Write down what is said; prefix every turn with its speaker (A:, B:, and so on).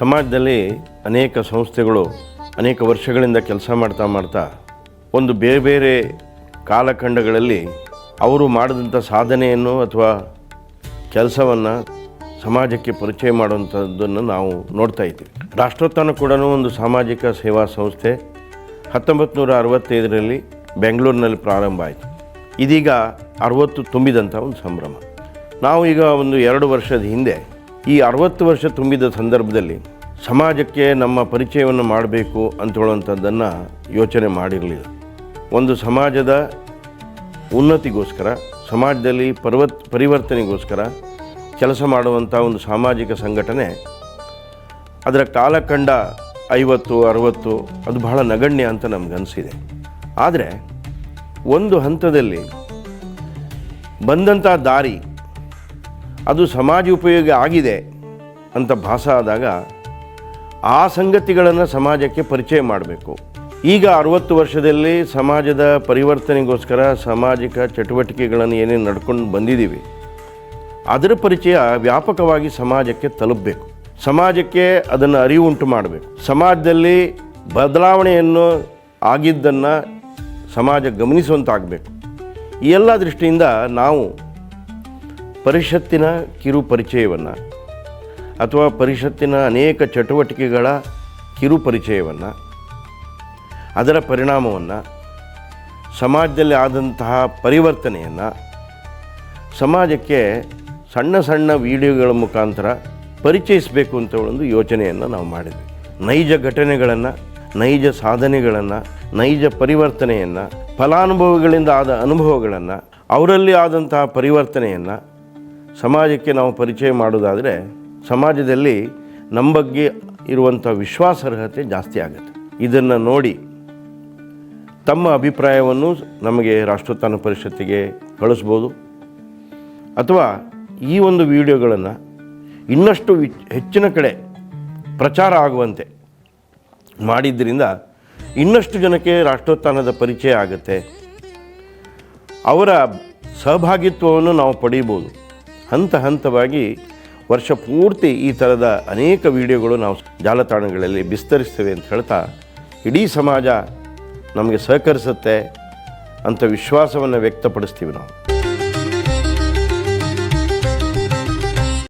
A: ಸಮಾಜದಲ್ಲಿ ಅನೇಕ ಸಂಸ್ಥೆಗಳು ಅನೇಕ ವರ್ಷಗಳಿಂದ ಕೆಲಸ ಮಾಡ್ತಾ ಮಾಡ್ತಾ ಒಂದು ಬೇರೆ ಬೇರೆ ಕಾಲಖಂಡಗಳಲ್ಲಿ ಅವರು ಮಾಡಿದಂಥ ಸಾಧನೆಯನ್ನು ಅಥವಾ ಕೆಲಸವನ್ನು ಸಮಾಜಕ್ಕೆ ಪರಿಚಯ ಮಾಡುವಂಥದ್ದನ್ನು ನಾವು ನೋಡ್ತಾ ಇದ್ದೀವಿ. ರಾಷ್ಟ್ರೋತ್ಥಾನ ಕೂಡ ಒಂದು ಸಾಮಾಜಿಕ ಸೇವಾ ಸಂಸ್ಥೆ. ಹತ್ತೊಂಬತ್ತು ನೂರ ಅರವತ್ತೈದರಲ್ಲಿ ಬೆಂಗಳೂರಿನಲ್ಲಿ ಪ್ರಾರಂಭ ಆಯಿತು. ಇದೀಗ ಅರವತ್ತು ತುಂಬಿದಂಥ ಒಂದು ಸಂಭ್ರಮ. ನಾವು ಈಗ ಒಂದು ಎರಡು ವರ್ಷದ ಹಿಂದೆ ಈ ಅರವತ್ತು ವರ್ಷ ತುಂಬಿದ ಸಂದರ್ಭದಲ್ಲಿ ಸಮಾಜಕ್ಕೆ ನಮ್ಮ ಪರಿಚಯವನ್ನು ಮಾಡಬೇಕು ಅಂತ ಹೇಳುವಂಥದ್ದನ್ನು ಯೋಚನೆ ಮಾಡಿರಲಿಲ್ಲ. ಒಂದು ಸಮಾಜದ ಉನ್ನತಿಗೋಸ್ಕರ, ಸಮಾಜದಲ್ಲಿ ಪರ್ವತ್, ಪರಿವರ್ತನೆಗೋಸ್ಕರ ಕೆಲಸ ಮಾಡುವಂಥ ಒಂದು ಸಾಮಾಜಿಕ ಸಂಘಟನೆ, ಅದರ ಕಾಲಖಂಡ ಐವತ್ತು, ಅರವತ್ತು, ಅದು ಬಹಳ ನಗಣ್ಯ ಅಂತ ನಮಗನ್ಸಿದೆ. ಆದರೆ ಒಂದು ಹಂತದಲ್ಲಿ ಬಂದಂಥ ದಾರಿ ಅದು ಸಮಾಜ ಉಪಯೋಗ ಆಗಿದೆ ಅಂತ ಭಾಸ ಆದಾಗ ಆ ಸಂಗತಿಗಳನ್ನು ಸಮಾಜಕ್ಕೆ ಪರಿಚಯ ಮಾಡಬೇಕು. ಈಗ ಅರುವತ್ತು ವರ್ಷದಲ್ಲಿ ಸಮಾಜದ ಪರಿವರ್ತನೆಗೋಸ್ಕರ ಸಾಮಾಜಿಕ ಚಟುವಟಿಕೆಗಳನ್ನು ಏನೇನು ನಡ್ಕೊಂಡು ಬಂದಿದ್ದೀವಿ, ಅದರ ಪರಿಚಯ ವ್ಯಾಪಕವಾಗಿ ಸಮಾಜಕ್ಕೆ ತಲುಪಬೇಕು. ಸಮಾಜಕ್ಕೆ ಅದನ್ನು ಅರಿವು ಉಂಟು ಮಾಡಬೇಕು. ಸಮಾಜದಲ್ಲಿ ಬದಲಾವಣೆಯನ್ನು ಆಗಿದ್ದನ್ನು ಸಮಾಜ ಗಮನಿಸುವಂತಾಗಬೇಕು. ಈ ಎಲ್ಲ ದೃಷ್ಟಿಯಿಂದ ನಾವು ಪರಿಷತ್ತಿನ ಕಿರು ಪರಿಚಯವನ್ನು ಅಥವಾ ಪರಿಷತ್ತಿನ ಅನೇಕ ಚಟುವಟಿಕೆಗಳ ಕಿರು ಪರಿಚಯವನ್ನು ಅದರ ಪರಿಣಾಮವನ್ನು, ಸಮಾಜದಲ್ಲಿ ಆದಂತಹ ಪರಿವರ್ತನೆಯನ್ನು, ಸಮಾಜಕ್ಕೆ ಸಣ್ಣ ಸಣ್ಣ ವಿಡಿಯೋಗಳ ಮುಖಾಂತರ ಪರಿಚಯಿಸಬೇಕು ಅಂತ ಒಂದು ಯೋಚನೆಯನ್ನು ನಾವು ಮಾಡಿದ್ವಿ. ನೈಜ ಘಟನೆಗಳನ್ನು, ನೈಜ ಸಾಧನೆಗಳನ್ನು, ನೈಜ ಪರಿವರ್ತನೆಯನ್ನು, ಫಲಾನುಭವಿಗಳಿಂದ ಆದ ಅನುಭವಗಳನ್ನು, ಅವರಲ್ಲಿ ಆದಂತಹ ಪರಿವರ್ತನೆಯನ್ನು ಸಮಾಜಕ್ಕೆ ನಾವು ಪರಿಚಯ ಮಾಡೋದಾದರೆ ಸಮಾಜದಲ್ಲಿ ನಮ್ಮ ಬಗ್ಗೆ ಇರುವಂಥ ವಿಶ್ವಾಸಾರ್ಹತೆ ಜಾಸ್ತಿ ಆಗುತ್ತೆ. ಇದನ್ನು ನೋಡಿ ತಮ್ಮ ಅಭಿಪ್ರಾಯವನ್ನು ನಮಗೆ ರಾಷ್ಟ್ರೋತ್ಥಾನ ಪರಿಷತ್ತಿಗೆ ಕಳಿಸ್ಬೋದು. ಅಥವಾ ಈ ಒಂದು ವಿಡಿಯೋಗಳನ್ನು ಇನ್ನಷ್ಟು ಹೆಚ್ಚಿನ ಕಡೆ ಪ್ರಚಾರ ಆಗುವಂತೆ ಮಾಡಿದ್ದರಿಂದ ಇನ್ನಷ್ಟು ಜನಕ್ಕೆ ರಾಷ್ಟ್ರೋತ್ಥಾನದ ಪರಿಚಯ ಆಗುತ್ತೆ. ಅವರ ಸಹಭಾಗಿತ್ವವನ್ನು ನಾವು ಪಡೀಬೋದು. ಹಂತ ಹಂತವಾಗಿ ವರ್ಷ ಪೂರ್ತಿ ಈ ಥರದ ಅನೇಕ ವಿಡಿಯೋಗಳು ನಾವು ಜಾಲತಾಣಗಳಲ್ಲಿ ಬಿಸ್ತರಿಸ್ತೇವೆ ಅಂತ ಹೇಳ್ತಾ ಇಡೀ ಸಮಾಜ ನಮಗೆ ಸಹಕರಿಸುತ್ತೆ ಅಂತ ವಿಶ್ವಾಸವನ್ನು ವ್ಯಕ್ತಪಡಿಸ್ತೀವಿ ನಾವು.